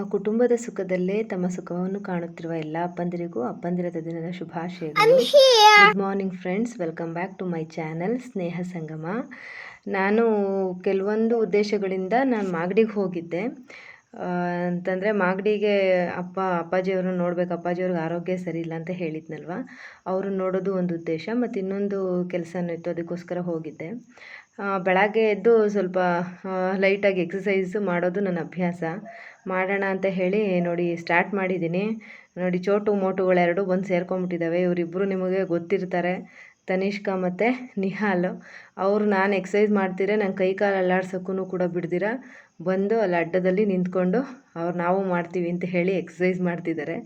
ತಮ್ಮ ಕುಟುಂಬದ ಸುಖದಲ್ಲೇ ತಮ್ಮ ಸುಖವನ್ನು ಕಾಣುತ್ತಿರುವ ಎಲ್ಲ ಅಪ್ಪಂದಿರಿಗೂ ಅಪ್ಪಂದಿರದ ದಿನದ ಶುಭಾಶಯಗಳು. Good morning friends welcome back to my channel Sneha Sangama ನಾನು ಕೆಲವೊಂದು ಉದ್ದೇಶಗಳಿಂದ ನಾನು ಮಾಗಡಿಗೆ ಹೋಗಿದ್ದೆ. ಅಂತಂದರೆ ಮಾಗಡಿಗೆ ಅಪ್ಪ ಅಪ್ಪಾಜಿಯವ್ರನ್ನ ನೋಡ್ಬೇಕು ಅಪ್ಪಾಜಿಯವ್ರಿಗೆ ಆರೋಗ್ಯ ಸರಿ ಇಲ್ಲ ಅಂತ ಹೇಳಿದ್ನಲ್ವ? ಅವ್ರನ್ನ ನೋಡೋದು ಒಂದು ಉದ್ದೇಶ ಮತ್ತು ಇನ್ನೊಂದು ಕೆಲಸನೂ ಇತ್ತು ಅದಕ್ಕೋಸ್ಕರ ಹೋಗಿದ್ದೆ. ಬೆಳಗ್ಗೆ ಎದ್ದು ಸ್ವಲ್ಪ ಲೈಟಾಗಿ ಎಕ್ಸಸೈಸ್ ಮಾಡೋದು ನನ್ನ ಅಭ್ಯಾಸ. ಮಾಡೋಣ ಅಂತ ಹೇಳಿ ನೋಡಿ ಸ್ಟಾರ್ಟ್ ಮಾಡಿದ್ದೀನಿ. ನೋಡಿ ಚೋಟು ಮೋಟುಗಳೆರಡು ಬಂದು ಸೇರ್ಕೊಂಡ್ಬಿಟ್ಟಿದ್ದಾವೆ. ಇವರಿಬ್ಬರು ನಿಮಗೆ ಗೊತ್ತಿರ್ತಾರೆ. ತನಿಷ್ಕಾ ಮತ್ತು ನಿಹಾಲ್. ಅವರು ನಾನು ಎಕ್ಸಸೈಸ್ ಮಾಡ್ತಿದ್ರೆ ನಂಗೆ ಕೈ ಕಾಲು ಅಲ್ಲಾಡ್ಸೋಕ್ಕೂ ಕೂಡ ಬಿಡ್ದಿರ. ಬಂದು ಅಲ್ಲಿ ಅಡ್ಡದಲ್ಲಿ ನಿಂತ್ಕೊಂಡು ಅವ್ರು ನಾವು ಮಾಡ್ತೀವಿ ಅಂತ ಹೇಳಿ ಎಕ್ಸಸೈಸ್ ಮಾಡ್ತಿದ್ದಾರೆ.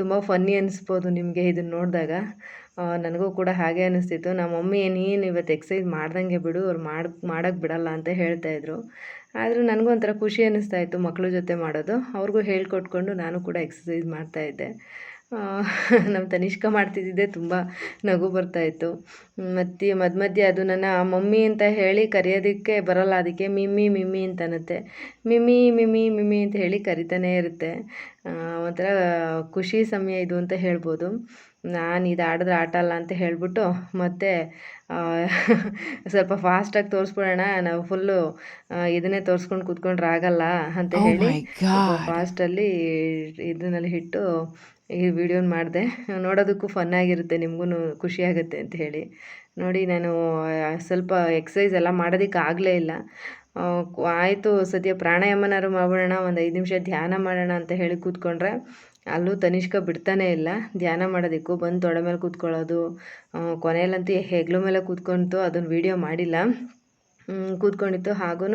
ತುಂಬ ಫನ್ನಿ ಅನಿಸ್ಬೋದು ನಿಮಗೆ ಇದನ್ನು ನೋಡಿದಾಗ. ನನಗೂ ಕೂಡ ಹಾಗೆ ಅನಿಸ್ತಿತ್ತು. ನಮ್ಮ ಮಮ್ಮಿ ನೀನು ಇವತ್ತು ಎಕ್ಸಸೈಸ್ ಮಾಡ್ದಂಗೆ ಬಿಡು. ಅವ್ರು ಮಾಡಿ ಮಾಡೋಕ್ಕೆ ಬಿಡಲ್ಲ ಅಂತ ಹೇಳ್ತಾಯಿದ್ರು ಆದರೂ ನನಗೂ ಒಂಥರ ಖುಷಿ ಅನ್ನಿಸ್ತಾ ಇತ್ತು ಮಕ್ಕಳ ಜೊತೆ ಮಾಡೋದು. ಅವ್ರಿಗೂ ಹೇಳ್ಕೊಟ್ಕೊಂಡು ನಾನು ಕೂಡ ಎಕ್ಸಸೈಸ್ ಮಾಡ್ತಾಯಿದ್ದೆ. ನಮ್ಮ ತನಿಷ್ಕ ಮಾಡ್ತಿದ್ದಿದ್ದೆ ತುಂಬ ನಗು ಬರ್ತಾಯಿತ್ತು. ಮತ್ತು ಮಧ್ಯ ಮಧ್ಯೆ ಅದು ನನ್ನ ಮಮ್ಮಿ ಅಂತ ಹೇಳಿ ಕರೆಯೋದಕ್ಕೆ ಬರಲ್ಲ, ಅದಕ್ಕೆ ಮಿಮ್ಮಿ ಮಿಮ್ಮಿ ಅಂತ ಅನ್ನತ್ತೆ ಮಿಮ್ಮಿ ಮಿಮ್ಮಿ ಮಿಮ್ಮಿ ಅಂತ ಹೇಳಿ ಕರಿತಾನೇ ಇರುತ್ತೆ. ಒಂಥರ ಖುಷಿ ಸಮಯ ಇದು ಅಂತ ಹೇಳ್ಬೋದು. ನಾನು ಇದು ಆಡಿದ್ರೆ ಆಟ ಅಲ್ಲ ಅಂತ ಹೇಳಿಬಿಟ್ಟು ಮತ್ತೆ ಸ್ವಲ್ಪ ಫಾಸ್ಟಾಗಿ ತೋರಿಸ್ಬಿಡೋಣ. ನಾವು ಫುಲ್ಲು ಇದನ್ನೇ ತೋರಿಸ್ಕೊಂಡು ಕೂತ್ಕೊಂಡ್ರೆ ಆಗಲ್ಲ ಅಂತ Oh ಹೇಳಿ. ಫಾಸ್ಟಲ್ಲಿ ಇದನ್ನಲ್ಲಿ ಇಟ್ಟು ಈ ವಿಡಿಯೋನ ಮಾಡಿದೆ. ನೋಡೋದಕ್ಕೂ ಫನ್ ಆಗಿರುತ್ತೆ ನಿಮಗೂ ಖುಷಿ ಆಗುತ್ತೆ ಅಂತ ಹೇಳಿ. ನೋಡಿ ನಾನು ಸ್ವಲ್ಪ ಎಕ್ಸಸೈಸ್ ಎಲ್ಲ ಮಾಡೋದಕ್ಕೆ ಆಗಲೇ ಇಲ್ಲ. ಆಯಿತು ಸದ್ಯ ಪ್ರಾಣಾಯಾಮನಾದ್ರು ಮಾಡ್ಬಿಡೋಣ ಒಂದು ಐದು ನಿಮಿಷ ಧ್ಯಾನ ಮಾಡೋಣ ಅಂತ ಹೇಳಿ ಕೂತ್ಕೊಂಡ್ರೆ ಅಲ್ಲೂ ತನಿಷ್ಕ ಬಿಡ್ತಾನೆ ಇಲ್ಲ. ಧ್ಯಾನ ಮಾಡೋದಕ್ಕೂ ಬಂದು ತೊಡೆ ಮೇಲೆ ಕೂತ್ಕೊಳ್ಳೋದು ಕೊನೆಯಲ್ಲಂತೂ ಹೆಗ್ಲು ಮೇಲೆ ಕೂತ್ಕೊಂತು ಅದನ್ನು ವೀಡಿಯೋ ಮಾಡಿಲ್ಲ. ಕೂತ್ಕೊಂಡಿತ್ತು. ಹಾಗೂ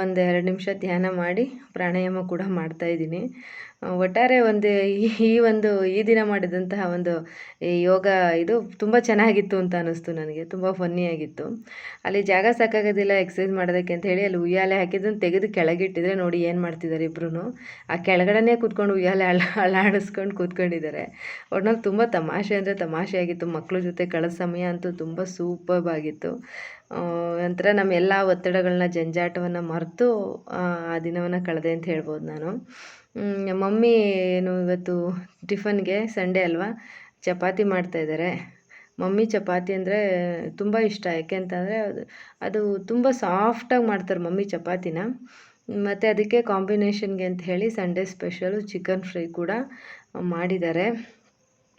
ಒಂದು ಎರಡು ನಿಮಿಷ ಧ್ಯಾನ ಮಾಡಿ ಪ್ರಾಣಾಯಾಮ ಕೂಡ ಮಾಡ್ತಾಯಿದ್ದೀನಿ ಒಟ್ಟಾರೆ ಒಂದು ಈ- ಒಂದು, ಈ ದಿನ ಮಾಡಿದಂತಹ ಒಂದು ಯೋಗ ಇದು ತುಂಬ ಚೆನ್ನಾಗಿತ್ತು ಅಂತ ಅನ್ನಿಸ್ತು ನನಗೆ. ತುಂಬ ಫನ್ನಿಯಾಗಿತ್ತು ಅಲ್ಲಿ ಜಾಗ ಸಾಕಾಗೋದಿಲ್ಲ ಎಕ್ಸಸೈಸ್ ಮಾಡೋದಕ್ಕೆ ಅಂತ ಹೇಳಿ ಅಲ್ಲಿ ಉಯ್ಯಾಲೆ ಹಾಕಿದ್ದನ್ನು ತೆಗೆದು ಕೆಳಗಿಟ್ಟಿದ್ರೆ ನೋಡಿ ಏನು ಮಾಡ್ತಿದ್ದಾರೆ ಇಬ್ರು ಆ ಕೆಳಗಡೆನೇ ಕೂತ್ಕೊಂಡು ಉಯ್ಯಾಲೆ ಅಲ್ಲ ಅಲ್ಲಾಡಿಸ್ಕೊಂಡು ಕೂತ್ಕೊಂಡಿದ್ದಾರೆ. ಒಟ್ನಲ್ಲಿ ತುಂಬ ತಮಾಷೆ ಅಂದರೆ ತಮಾಷೆ ಆಗಿತ್ತು. ಮಕ್ಕಳ ಜೊತೆ ಕಳೆದ ಸಮಯ ಅಂತೂ ತುಂಬ ಸೂಪರ್ಬ್ ಆಗಿತ್ತು. ನಂತರ ನಮ್ಮ ಎಲ್ಲ ಒತ್ತಡಗಳನ್ನ, ಜಂಜಾಟವನ್ನು ಮರೆತು ಆ ದಿನವನ್ನು ಕಳೆದೆ ಅಂತ ಹೇಳ್ಬೋದು ನಾನು. ಮಮ್ಮಿ ಏನು ಇವತ್ತು ಟಿಫನ್ಗೆ ಸಂಡೇ ಅಲ್ವಾ? ಚಪಾತಿ ಮಾಡ್ತಾಯಿದ್ದಾರೆ ಮಮ್ಮಿ ಚಪಾತಿ ಅಂದರೆ ತುಂಬ ಇಷ್ಟ. ಯಾಕೆ ಅಂತಂದರೆ ಅದು ಅದು ತುಂಬ ಸಾಫ್ಟಾಗಿ ಮಾಡ್ತಾರೆ ಮಮ್ಮಿ ಚಪಾತಿನ. ಮತ್ತು ಅದಕ್ಕೆ ಕಾಂಬಿನೇಷನ್ಗೆ ಅಂತ ಹೇಳಿ ಸಂಡೇ ಸ್ಪೆಷಲು ಚಿಕನ್ ಫ್ರೈ ಕೂಡ ಮಾಡಿದ್ದಾರೆ.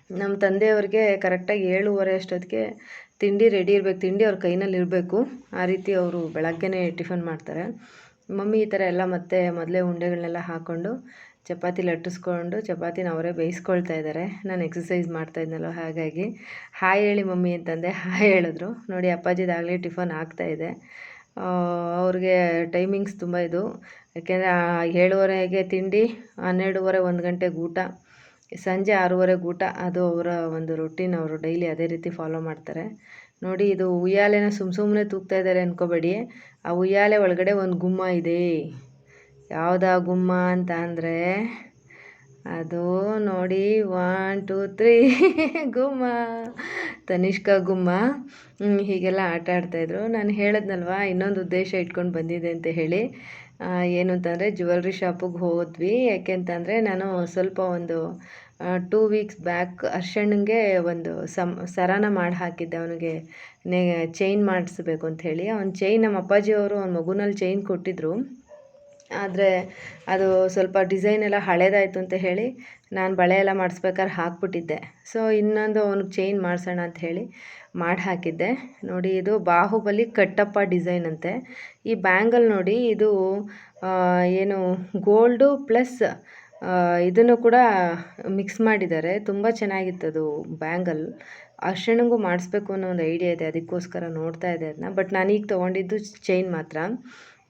ನಮ್ಮ ತಂದೆಯವ್ರಿಗೆ ಕರೆಕ್ಟಾಗಿ ಏಳುವರೆ ಅಷ್ಟೊತ್ತಿಗೆ ತಿಂಡಿ ರೆಡಿ ಇರಬೇಕು, ತಿಂಡಿ ಅವ್ರ ಕೈನಲ್ಲಿ ಇರಬೇಕು. ಆ ರೀತಿ ಅವರು ಬೆಳಗ್ಗೆನೇ ಟಿಫನ್ ಮಾಡ್ತಾರೆ. ಮಮ್ಮಿ ಈ ಥರ ಎಲ್ಲ ಮತ್ತೆ ಮೊದಲೇ ಉಂಡೆಗಳನ್ನೆಲ್ಲ ಹಾಕ್ಕೊಂಡು ಚಪಾತಿ ಲಟ್ಟಿಸ್ಕೊಂಡು ಚಪಾತಿನ ಅವರೇ ಬೇಯಿಸ್ಕೊಳ್ತಾ ಇದ್ದಾರೆ. ನಾನು ಎಕ್ಸಸೈಸ್ ಮಾಡ್ತಾ ಇದ್ನಲ್ಲ ಹಾಗಾಗಿ ಹಾಯ್ ಹೇಳಿ ಮಮ್ಮಿ ಅಂತಂದೆ. ಹಾಯ್ ಹೇಳಿದ್ರು. ನೋಡಿ ಅಪ್ಪಾಜಿದಾಗಲೇ ಟಿಫನ್ ಆಗ್ತಾ ಇದೆ. ಅವ್ರಿಗೆ ಟೈಮಿಂಗ್ಸ್ ತುಂಬ ಇದು. ಯಾಕೆಂದರೆ ಏಳುವರೆಗೆ ತಿಂಡಿ, ಹನ್ನೆರಡೂವರೆ ಒಂದು ಗಂಟೆಗೆ ಊಟ, ಸಂಜೆ ಆರೂವರೆಗೆ ಊಟ, ಅದು ಅವರ ಒಂದು ರೊಟೀನ್ ಅವರು ಡೈಲಿ ಅದೇ ರೀತಿ ಫಾಲೋ ಮಾಡ್ತಾರೆ. ನೋಡಿ, ಇದು ಉಯ್ಯಾಲೆನ ಸುಮ್ ಸುಮ್ಮನೆ ತೂಗ್ತಾ ಇದ್ದಾರೆ ಅನ್ಕೋಬೇಡಿ. ಆ ಉಯ್ಯಾಲೆ ಒಳಗಡೆ ಒಂದು ಗುಮ್ಮ ಇದೆ. ಯಾವುದಾ ಗುಮ್ಮ ಅಂತ ಅಂದರೆ, ಅದು ನೋಡಿ ಒನ್ ಟೂ ತ್ರೀ ಗುಮ್ಮ, ತನಿಷ್ಕ ಗುಮ್ಮ. ಹೀಗೆಲ್ಲ ಆಟ ಆಡ್ತಾಯಿದ್ರು ನಾನು ಹೇಳಿದ್ನಲ್ವ, ಇನ್ನೊಂದು ಉದ್ದೇಶ ಇಟ್ಕೊಂಡು ಬಂದಿದ್ದೆ ಅಂತ ಹೇಳಿ. ಏನು ಅಂತಂದರೆ ಜ್ಯುವೆಲ್ರಿ ಶಾಪಿಗೆ ಹೋದ್ವಿ. ಯಾಕೆಂತಂದರೆ ನಾನು ಸ್ವಲ್ಪ ಒಂದು ಟೂ ವೀಕ್ಸ್ ಬ್ಯಾಕ್ ಅರ್ಶಣ್ಣಂಗೆ ಒಂದು ಸಮ್, ಸರನ ಮಾಡಿ ಹಾಕಿದ್ದೆ ಅವನಿಗೆ ನೇ ಚೈನ್ ಮಾಡಿಸ್ಬೇಕು ಅಂತ ಹೇಳಿ. ಅವ್ನ ಚೈನ್ ನಮ್ಮ ಅಪ್ಪಾಜಿಯವರು ಅವ್ನ ಮಗುನಲ್ಲಿ ಚೈನ್ ಕೊಟ್ಟಿದ್ರು. ಆದರೆ ಅದು ಸ್ವಲ್ಪ ಡಿಸೈನ್ ಎಲ್ಲ ಹಳೇದಾಯಿತು ಅಂತ ಹೇಳಿ ನಾನು ಬಳೆ ಎಲ್ಲ ಮಾಡಿಸ್ಬೇಕಾದ್ರೆ ಹಾಕ್ಬಿಟ್ಟಿದ್ದೆ. ಸೊ ಇನ್ನೊಂದು ಅವ್ನಿಗೆ ಚೈನ್ ಮಾಡಿಸೋಣ ಅಂತ ಹೇಳಿ ಮಾಡಿ ಹಾಕಿದ್ದೆ ನೋಡಿ, ಇದು ಬಾಹುಬಲಿ ಕಟ್ಟಪ್ಪ ಡಿಸೈನ್ ಅಂತೆ. ಈ ಬ್ಯಾಂಗಲ್ ನೋಡಿ, ಇದು ಏನು ಗೋಲ್ಡು ಪ್ಲಸ್ ಇದನ್ನು ಕೂಡ ಮಿಕ್ಸ್ ಮಾಡಿದ್ದಾರೆ. ತುಂಬ ಅದು ಬ್ಯಾಂಗಲ್. ಅರ್ಶಿಣಗೂ ಮಾಡಿಸ್ಬೇಕು ಅನ್ನೋ ಒಂದು ಐಡಿಯಾ ಇದೆ. ಅದಕ್ಕೋಸ್ಕರ ನೋಡ್ತಾ ಇದೆ ಅದನ್ನ ಬಟ್ ನಾನೀಗ ತೊಗೊಂಡಿದ್ದು ಚೈನ್ ಮಾತ್ರ.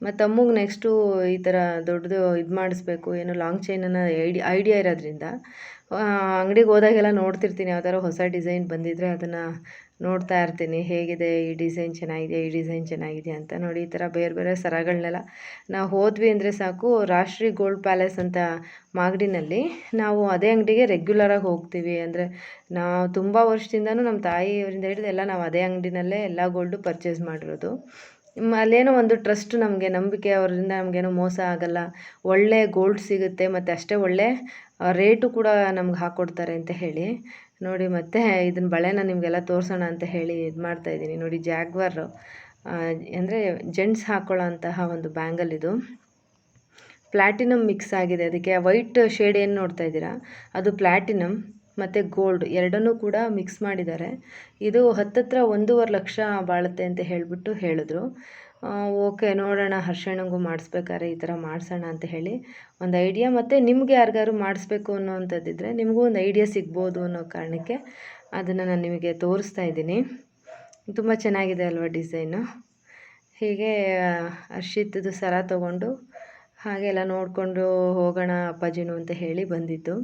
ಮತ್ತು ಅಮ್ಮಗೆ ನೆಕ್ಸ್ಟು ಈ ಥರ ದೊಡ್ಡದು ಇದು ಮಾಡಿಸ್ಬೇಕು, ಏನೋ ಲಾಂಗ್ ಚೈನನ್ನು ಐಡಿ ಐಡಿಯಾ ಇರೋದ್ರಿಂದ. ಅಂಗಡಿಗೆ ಹೋದಾಗೆಲ್ಲ ನೋಡ್ತಿರ್ತೀನಿ. ಯಾವ್ದಾದ್ರು ಹೊಸ ಡಿಸೈನ್ ಬಂದಿದ್ದರೆ ಅದನ್ನು ನೋಡ್ತಾ ಇರ್ತೀನಿ. ಹೇಗಿದೆ? ಈ ಡಿಸೈನ್ ಚೆನ್ನಾಗಿದೆ ಈ ಡಿಸೈನ್ ಚೆನ್ನಾಗಿದೆ ಅಂತ ನೋಡಿ ಈ ಥರ ಬೇರೆ ಬೇರೆ ಸರಗಳನ್ನೆಲ್ಲ ನಾವು ಹೋದ್ವಿ ಅಂದರೆ ಸಾಕು. ರಾಷ್ಟ್ರೀಯ ಗೋಲ್ಡ್ ಪ್ಯಾಲೇಸ್ ಅಂತ ಮಾಗಡಿನಲ್ಲಿ ನಾವು ಅದೇ ಅಂಗಡಿಗೆ ರೆಗ್ಯುಲರಾಗಿ ಹೋಗ್ತೀವಿ. ಅಂದರೆ ನಾವು ತುಂಬ ವರ್ಷದಿಂದನೂ ನಮ್ಮ ತಾಯಿಯವರಿಂದ ಹಿಡಿದು ಎಲ್ಲ ನಾವು ಅದೇ ಅಂಗಡಿನಲ್ಲೇ ಎಲ್ಲ ಗೋಲ್ಡು ಪರ್ಚೇಸ್ ಮಾಡಿರೋದು. ಅಲ್ಲೇನೋ ಒಂದು ಟ್ರಸ್ಟ್ ನಮಗೆ, ನಂಬಿಕೆ ಅವರಿಂದ ನಮಗೇನೋ ಮೋಸ ಆಗಲ್ಲ. ಒಳ್ಳೆ ಗೋಲ್ಡ್ ಸಿಗುತ್ತೆ. ಮತ್ತು ಅಷ್ಟೇ ಒಳ್ಳೆ ರೇಟು ಕೂಡ ನಮ್ಗೆ ಹಾಕ್ಕೊಡ್ತಾರೆ ಅಂತ ಹೇಳಿ. ನೋಡಿ ಮತ್ತೆ ಇದನ್ನ ಬಳೆನ ನಿಮಗೆಲ್ಲ ತೋರಿಸೋಣ ಅಂತ ಹೇಳಿ ಇದು ಮಾಡ್ತಾಯಿದ್ದೀನಿ ನೋಡಿ ಜಾಗ್ವಾರ್ ಅಂದರೆ ಜೆಂಟ್ಸ್ ಹಾಕ್ಕೊಳ್ಳೋ ಅಂತಹ ಒಂದು ಬ್ಯಾಂಗಲ್ ಇದು. ಪ್ಲ್ಯಾಟಿನಮ್ ಮಿಕ್ಸ್ ಆಗಿದೆ. ಅದಕ್ಕೆ ವೈಟ್ ಶೇಡ್ ಏನು ನೋಡ್ತಾ ಇದ್ದೀರಾ? ಅದು ಪ್ಲ್ಯಾಟಿನಮ್ ಮತ್ತು ಗೋಲ್ಡ್ ಎರಡನ್ನೂ ಕೂಡ ಮಿಕ್ಸ್ ಮಾಡಿದ್ದಾರೆ. ಇದು ಹತ್ತತ್ರ ಒಂದೂವರೆ ಲಕ್ಷ ಬಾಳುತ್ತೆ ಅಂತ ಹೇಳಿಬಿಟ್ಟು ಹೇಳಿದ್ರು. ಓಕೆ, ನೋಡೋಣ ಹರ್ಷಣಂಗೂ ಮಾಡಿಸ್ಬೇಕಾದ್ರೆ ಈ ಥರ ಮಾಡಿಸೋಣ ಅಂತ ಹೇಳಿ ಒಂದು ಐಡಿಯಾ ಮತ್ತು ನಿಮ್ಗೆ ಯಾರಿಗಾರು ಮಾಡಿಸ್ಬೇಕು ಅನ್ನೋವಂಥದ್ದಿದ್ರೆ ನಿಮಗೂ ಒಂದು ಐಡಿಯಾ ಸಿಗ್ಬೋದು ಅನ್ನೋ ಕಾರಣಕ್ಕೆ ಅದನ್ನು ನಾನು ನಿಮಗೆ ತೋರಿಸ್ತಾ ಇದ್ದೀನಿ. ತುಂಬ ಚೆನ್ನಾಗಿದೆ ಅಲ್ವಾ ಡಿಸೈನು? ಹೀಗೆ ಹರ್ಷಿತ್ದು ಸರ ತೊಗೊಂಡು ಹಾಗೆಲ್ಲ ನೋಡಿಕೊಂಡು ಹೋಗೋಣ ಅಪ್ಪಾಜಿನು ಅಂತ ಹೇಳಿ ಬಂದಿದ್ದು.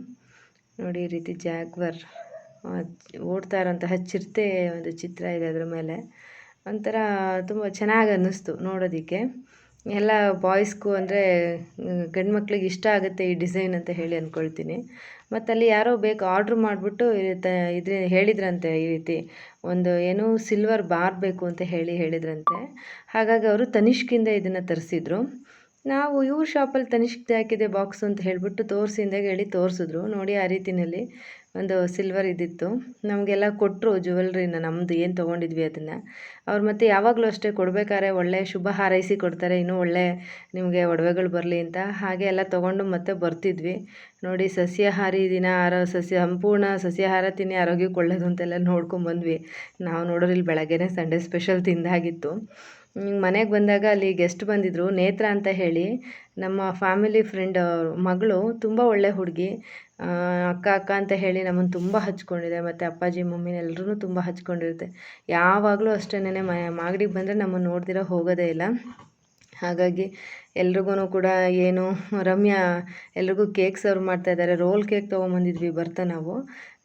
ನೋಡಿ, ಈ ರೀತಿ ಜಾಗ್ವರ್ ಓಡ್ತಾ ಇರೋಂತಹ ಚಿರತೆ ಒಂದು ಚಿತ್ರ ಇದೆ ಅದರ ಮೇಲೆ. ಒಂಥರ ತುಂಬ ಚೆನ್ನಾಗಿ ಅನ್ನಿಸ್ತು ನೋಡೋದಕ್ಕೆ. ಎಲ್ಲ ಬಾಯ್ಸ್ಗೂ ಅಂದರೆ ಗಂಡು ಮಕ್ಳಿಗೆ ಇಷ್ಟ ಆಗುತ್ತೆ ಈ ಡಿಸೈನ್ ಅಂತ ಹೇಳಿ ಅಂದ್ಕೊಳ್ತೀನಿ ಮತ್ತು ಅಲ್ಲಿ ಯಾರೋ ಬೇಕು ಆರ್ಡ್ರ್ ಮಾಡಿಬಿಟ್ಟು ಇದು ಹೇಳಿದ್ರಂತೆ ಈ ರೀತಿ. ಒಂದು ಏನು ಸಿಲ್ವರ್ ಬಾರ್ ಬೇಕು ಅಂತ ಹೇಳಿ ಹೇಳಿದ್ರಂತೆ. ಹಾಗಾಗಿ ಅವರು ತನಿಷ್ಕಿಂದ ಇದನ್ನು ತರಿಸಿದ್ರು. ನಾವು ಇವ್ರ ಶಾಪಲ್ಲಿ ತನಿಷ್ಕ್ದು ಹಾಕಿದೆ ಬಾಕ್ಸ್ ಅಂತ ಹೇಳಿಬಿಟ್ಟು ತೋರಿಸಿಂದಾಗ ಹೇಳಿ ತೋರಿಸಿದ್ರು. ನೋಡಿ ಆ ರೀತಿಯಲ್ಲಿ ಒಂದು ಸಿಲ್ವರ್ ಇದ್ದಿತ್ತು. ನಮಗೆಲ್ಲ ಕೊಟ್ಟರು ಜ್ಯುವೆಲ್ರಿನ ನಮ್ಮದು ಏನು ತೊಗೊಂಡಿದ್ವಿ ಅದನ್ನು. ಅವ್ರು ಮತ್ತೆ ಯಾವಾಗಲೂ ಅಷ್ಟೇ ಕೊಡಬೇಕಾದ್ರೆ ಒಳ್ಳೆಯ ಶುಭ ಹಾರೈಸಿ ಕೊಡ್ತಾರೆ, ಇನ್ನೂ ಒಳ್ಳೆ ನಿಮಗೆ ಒಡವೆಗಳು ಬರಲಿ ಅಂತ. ಹಾಗೆ ಎಲ್ಲ ತೊಗೊಂಡು ಮತ್ತೆ ಬರ್ತಿದ್ವಿ. ನೋಡಿ, ಸಸ್ಯಾಹಾರಿ ದಿನ ಆರೋ, ಸಸ್ಯ, ಸಂಪೂರ್ಣ ಸಸ್ಯಾಹಾರ ತಿನ್ನಿ, ಆರೋಗ್ಯಕ್ಕೆ ಒಳ್ಳೇದು ಅಂತೆಲ್ಲ ನೋಡ್ಕೊಂಬಂದ್ವಿ ನಾವು ನೋಡೋರು ಇಲ್ಲಿ ಬೆಳಗ್ಗೆನೇ ಸಂಡೇ ಸ್ಪೆಷಲ್ ತಿಂದಾಗಿತ್ತು. ಮನೆಗೆ ಬಂದಾಗ ಅಲ್ಲಿ ಗೆಸ್ಟ್ ಬಂದಿದ್ದರು ನೇತ್ರ ಅಂತ ಹೇಳಿ. ನಮ್ಮ ಫ್ಯಾಮಿಲಿ ಫ್ರೆಂಡ್ ಮಗಳು ತುಂಬ ಒಳ್ಳೆ ಹುಡುಗಿ. ಅಕ್ಕ ಅಕ್ಕ ಅಂತ ಹೇಳಿ ನಮ್ಮನ್ನು ತುಂಬ ಹಚ್ಕೊಂಡಿದೆ. ಮತ್ತು ಅಪ್ಪಾಜಿ ಮಮ್ಮಿನ ಎಲ್ಲರೂ ತುಂಬ ಹಚ್ಕೊಂಡಿರುತ್ತೆ. ಯಾವಾಗಲೂ ಅಷ್ಟೇನೆ ಮಾಗಡಿಗೆ ಬಂದರೆ ನಮ್ಮನ್ನು ನೋಡ್ದಿರ ಹೋಗೋದೇ ಇಲ್ಲ. ಹಾಗಾಗಿ ಎಲ್ರಿಗೂ ಕೂಡ ಏನು ರಮ್ಯಾ ಎಲ್ರಿಗೂ ಕೇಕ್ ಸರ್ವ್ ಮಾಡ್ತಾ ಇದ್ದಾರೆ ರೋಲ್ ಕೇಕ್ ತೊಗೊಂಬಂದಿದ್ವಿ, ಬರ್ತಾ ನಾವು.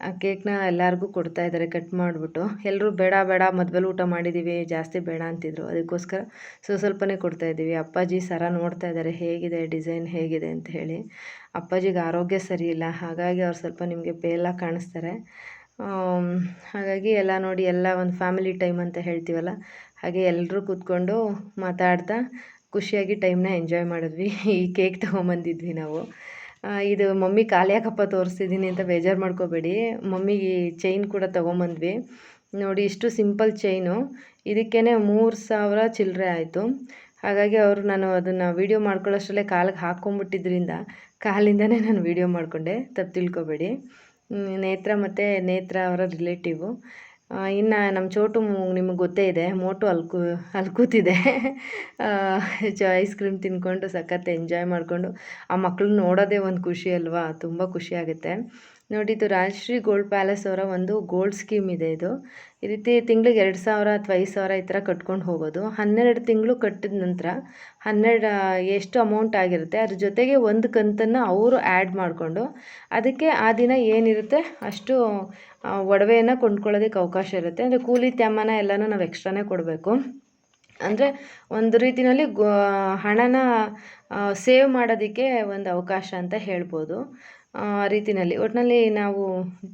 ಆ ಕೇಕ್ನ ಎಲ್ಲರಿಗೂ ಕೊಡ್ತಾ ಇದ್ದಾರೆ, ಕಟ್ ಮಾಡಿಬಿಟ್ಟು. ಎಲ್ಲರೂ ಬೇಡ ಬೇಡ, ಮದುವೆಲಿ ಊಟ ಮಾಡಿದ್ದೀವಿ ಜಾಸ್ತಿ ಬೇಡ ಅಂತಿದ್ರು. ಅದಕ್ಕೋಸ್ಕರ ಸೊ ಸ್ವಲ್ಪನೇ ಕೊಡ್ತಾ ಇದ್ದೀವಿ. ಅಪ್ಪಾಜಿ ಸರ ನೋಡ್ತಾ ಇದ್ದಾರೆ, ಹೇಗಿದೆ, ಡಿಸೈನ್ ಹೇಗಿದೆ ಅಂತ ಹೇಳಿ. ಅಪ್ಪಾಜಿಗೆ ಆರೋಗ್ಯ ಸರಿ ಇಲ್ಲ, ಹಾಗಾಗಿ ಅವ್ರು ಸ್ವಲ್ಪ ನಿಮಗೆ ಬೇಲ ಕಾಣಿಸ್ತಾರೆ. ಹಾಗಾಗಿ ಎಲ್ಲ ನೋಡಿ, ಎಲ್ಲ ಒಂದು ಫ್ಯಾಮಿಲಿ ಟೈಮ್ ಅಂತ ಹೇಳ್ತೀವಲ್ಲ, ಹಾಗೆ ಎಲ್ಲರೂ ಕೂತ್ಕೊಂಡು ಮಾತಾಡ್ತಾ ಖುಷಿಯಾಗಿ ಟೈಮ್ನ ಎಂಜಾಯ್ ಮಾಡಿದ್ವಿ. ಈ ಕೇಕ್ ತೊಗೊಂಬಂದಿದ್ವಿ ನಾವು. ಇದು ಮಮ್ಮಿ ಖಾಲಿ ಯಾಕಪ್ಪ ತೋರಿಸ್ತಿದ್ದೀನಿ ಅಂತ ಬೇಜಾರು ಮಾಡ್ಕೋಬೇಡಿ. ಮಮ್ಮಿಗೆ ಚೈನ್ ಕೂಡ ತೊಗೊಂಬಂದ್ವಿ. ನೋಡಿ, ಇಷ್ಟು ಸಿಂಪಲ್ ಚೈನು ಇದಕ್ಕೇ ಮೂರು ಸಾವಿರ ಚಿಲ್ಲರೆ ಆಯಿತು. ಹಾಗಾಗಿ ಅವರು ನಾನು ಅದನ್ನು ವೀಡಿಯೋ ಮಾಡ್ಕೊಳ್ಳೋಷ್ಟರಲ್ಲೇ ಕಾಲಿಗೆ ಹಾಕ್ಕೊಂಬಿಟ್ಟಿದ್ರಿಂದ ಕಾಲಿಂದನೇ ನಾನು ವೀಡಿಯೋ ಮಾಡಿಕೊಂಡೆ. ತಪ್ಪು ತಿಳ್ಕೊಬೇಡಿ. ನೇತ್ರ ಮತ್ತು ನೇತ್ರ ಅವರ ರಿಲೇಟಿವು ಇನ್ನು ನಮ್ಮ ಚೋಟು ನಿಮಗೆ ಗೊತ್ತೇ ಇದೆ, ಮೋಟು ಅಲ್ಲಿ ಕೂ ಅಲ್ಲಿ ಕೂತಿದೆ ಚ, ಐಸ್ ಕ್ರೀಮ್ ತಿನ್ಕೊಂಡು ಸಖತ್ ಎಂಜಾಯ್ ಮಾಡಿಕೊಂಡು ಆ ಮಕ್ಕಳು ನೋಡೋದೇ ಒಂದು ಖುಷಿ ಅಲ್ವಾ? ತುಂಬ ಖುಷಿ ಆಗುತ್ತೆ. ನೋಡಿ ಇದು ರಾಜಶ್ರೀ ಗೋಲ್ಡ್ ಪ್ಯಾಲೇಸ್ ಅವರ ಒಂದು ಗೋಲ್ಡ್ ಸ್ಕೀಮ್ ಇದೆ ಇದು. ಈ ರೀತಿ ತಿಂಗಳಿಗೆ ಎರಡು ಸಾವಿರ ಅಥವಾ ಐದು ಸಾವಿರ ಈ ಥರ ಕಟ್ಕೊಂಡು ಹೋಗೋದು. ಹನ್ನೆರಡು ತಿಂಗಳು ಕಟ್ಟಿದ ನಂತರ ಹನ್ನೆರಡು, ಎಷ್ಟು ಅಮೌಂಟ್ ಆಗಿರುತ್ತೆ, ಅದ್ರ ಜೊತೆಗೆ ಒಂದು ಕಂತನ್ನು ಅವರು ಆ್ಯಡ್ ಮಾಡಿಕೊಂಡು ಅದಕ್ಕೆ ಆ ದಿನ ಏನಿರುತ್ತೆ, ಅಷ್ಟು ಒಡವೆಯನ್ನು ಕೊಂಡ್ಕೊಳ್ಳೋದಕ್ಕೆ ಅವಕಾಶ ಇರುತ್ತೆ. ಅಂದರೆ ಕೂಲಿ ತ್ಯಾಮನ ಎಲ್ಲನೂ ನಾವು ಎಕ್ಸ್ಟ್ರಾನೇ ಕೊಡಬೇಕು. ಅಂದರೆ ಒಂದು ರೀತಿಯಲ್ಲಿ ಗೋ ಹಣನ ಸೇವ್ ಮಾಡೋದಕ್ಕೆ ಒಂದು ಅವಕಾಶ ಅಂತ ಹೇಳ್ಬೋದು. ರೀತಿಯಲ್ಲಿ ಒಟ್ಟಿನಲ್ಲಿ ನಾವು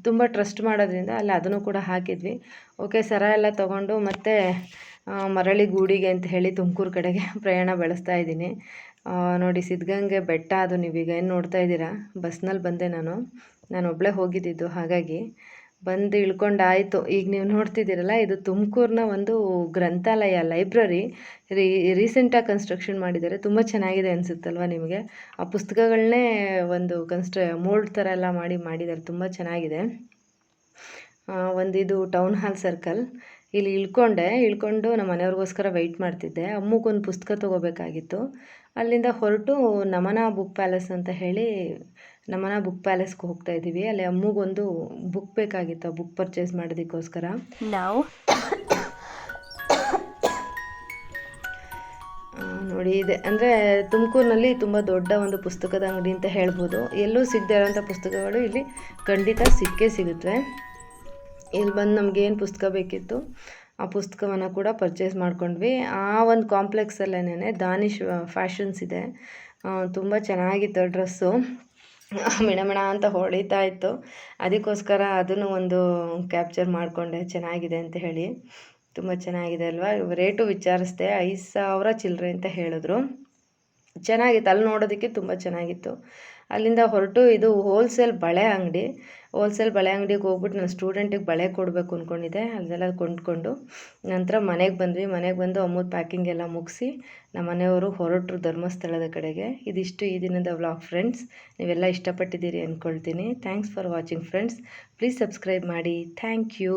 ತುಂಬ ಟ್ರಸ್ಟ್ ಮಾಡೋದ್ರಿಂದ ಅಲ್ಲಿ ಅದನ್ನು ಕೂಡ ಹಾಕಿದ್ವಿ. ಓಕೆ ಸರ ಎಲ್ಲ ತೊಗೊಂಡು ಮತ್ತೆ ಮರಳಿ ಗೂಡಿಗೆ ಅಂತ ಹೇಳಿ ತುಮಕೂರು ಕಡೆಗೆ ಪ್ರಯಾಣ ಬೆಳೆಸ್ತಾ ಇದ್ದೀನಿ. ನೋಡಿ ಸಿದ್ಧಗಂಗೆ ಬೆಟ್ಟ ಅದು ನೀವೀಗ ಏನು ನೋಡ್ತಾ ಇದ್ದೀರಾ? ಬಸ್ನಲ್ಲಿ ಬಂದೆ ನಾನು. ನಾನು ಒಬ್ಬಳೇ ಹೋಗಿದ್ದಿದ್ದು ಹಾಗಾಗಿ. ಬಂದು ಇಳ್ಕೊಂಡಾಯಿತು. ಈಗ ನೀವು ನೋಡ್ತಿದ್ದೀರಲ್ಲ, ಇದು ತುಮಕೂರಿನ ಒಂದು ಗ್ರಂಥಾಲಯ, ಲೈಬ್ರರಿ. ರೀ, ರೀಸೆಂಟಾಗಿ ಕನ್ಸ್ಟ್ರಕ್ಷನ್ ಮಾಡಿದ್ದಾರೆ. ತುಂಬ ಚೆನ್ನಾಗಿದೆ ಅನಿಸುತ್ತಲ್ವ ನಿಮಗೆ? ಆ ಪುಸ್ತಕಗಳನ್ನೇ ಒಂದು ಕನ್ಸ್ಟ್ರ, ಮೋಲ್ಡ್ ಥರ ಎಲ್ಲ ಮಾಡಿ ಮಾಡಿದ್ದಾರೆ. ತುಂಬ ಚೆನ್ನಾಗಿದೆ. ಒಂದು ಇದು ಟೌನ್ ಹಾಲ್ ಸರ್ಕಲ್. ಇಲ್ಲಿ ಇಳ್ಕೊಂಡೆ, ಇಳ್ಕೊಂಡು ನಮ್ಮ ಮನೆಯವ್ರಿಗೋಸ್ಕರ ವೆಯ್ಟ್ ಮಾಡ್ತಿದ್ದೆ. ಅಮ್ಮಗೊಂದು ಪುಸ್ತಕ ತೊಗೋಬೇಕಾಗಿತ್ತು. ಅಲ್ಲಿಂದ ಹೊರಟು ನಮನ ಬುಕ್ ಪ್ಯಾಲೇಸ್ ಅಂತ ಹೇಳಿ ನಮ್ಮನ ಬುಕ್ ಪ್ಯಾಲೇಸ್ಗೆ ಹೋಗ್ತಾ ಇದ್ದೀವಿ. ಅಲ್ಲಿ ಅಮ್ಮಗೊಂದು ಬುಕ್ ಬೇಕಾಗಿತ್ತು ಬುಕ್ ಪರ್ಚೇಸ್ ಮಾಡೋದಕ್ಕೋಸ್ಕರ. ನಾವು ನೋಡಿ ಇದೆ. ಅಂದರೆ ತುಮಕೂರಿನಲ್ಲಿ ತುಂಬ ದೊಡ್ಡ ಒಂದು ಪುಸ್ತಕದ ಅಂಗಡಿ ಅಂತ ಹೇಳ್ಬೋದು. ಎಲ್ಲೂ ಸಿಗದೆ ಇರೋಂಥ ಪುಸ್ತಕಗಳು ಇಲ್ಲಿ ಖಂಡಿತ ಸಿಕ್ಕೇ ಸಿಗುತ್ತವೆ ಇಲ್ಲಿ ಬಂದು ನಮಗೇನು ಪುಸ್ತಕ ಬೇಕಿತ್ತು ಆ ಪುಸ್ತಕವನ್ನು ಕೂಡ ಪರ್ಚೇಸ್ ಮಾಡ್ಕೊಂಡ್ವಿ. ಆ ಒಂದು ಕಾಂಪ್ಲೆಕ್ಸಲ್ಲೇನೇ ದಾನಿಶ್ ಫ್ಯಾಷನ್ಸ್ ಇದೆ. ತುಂಬ ಚೆನ್ನಾಗಿತ್ತು ಡ್ರೆಸ್ಸು ಮಿಣಮಿಣ ಅಂತ ಹೊಳಿತಾ ಇತ್ತು. ಅದಕ್ಕೋಸ್ಕರ ಅದನ್ನು ಒಂದು ಕ್ಯಾಪ್ಚರ್ ಮಾಡಿಕೊಂಡೆ. ಚೆನ್ನಾಗಿದೆ ಅಂತ ಹೇಳಿ. ತುಂಬ ಚೆನ್ನಾಗಿದೆ ಅಲ್ವಾ? ರೇಟು ವಿಚಾರಿಸಿದೆ ಐದು ಸಾವಿರ ಚಿಲ್ಲರೆ ಅಂತ ಹೇಳಿದ್ರು. ಚೆನ್ನಾಗಿತ್ತು. ಅಲ್ಲಿ ನೋಡೋದಕ್ಕೆ ತುಂಬ ಚೆನ್ನಾಗಿತ್ತು. ಅಲ್ಲಿಂದ ಹೊರಟು ಇದು ಹೋಲ್ಸೇಲ್ ಬಳೆ ಅಂಗಡಿ. ಹೋಲ್ಸೇಲ್ ಬಳೆ ಅಂಗಡಿಗೆ ಹೋಗ್ಬಿಟ್ಟು ನನ್ನ ಸ್ಟೂಡೆಂಟಿಗೆ ಬಳೆ ಕೊಡಬೇಕು ಅಂದ್ಕೊಂಡಿದ್ದೆ ಅದೆಲ್ಲ ಕೊಂಡ್ಕೊಂಡು ನಂತರ ಮನೆಗೆ ಬಂದ್ವಿ. ಮನೆಗೆ ಬಂದು ಅಮ್ಮದ ಪ್ಯಾಕಿಂಗ್ ಎಲ್ಲ ಮುಗಿಸಿ ನಮ್ಮ ಮನೆಯವರು ಹೊರಟರು ಧರ್ಮಸ್ಥಳದ ಕಡೆಗೆ. ಇದಿಷ್ಟು ಈ ದಿನದ ವ್ಲಾಗ್ ಫ್ರೆಂಡ್ಸ್ ನೀವೆಲ್ಲ ಇಷ್ಟಪಟ್ಟಿದ್ದೀರಿ ಅಂದ್ಕೊಳ್ತೀನಿ thanks for watching friends please subscribe ಮಾಡಿ. Thank you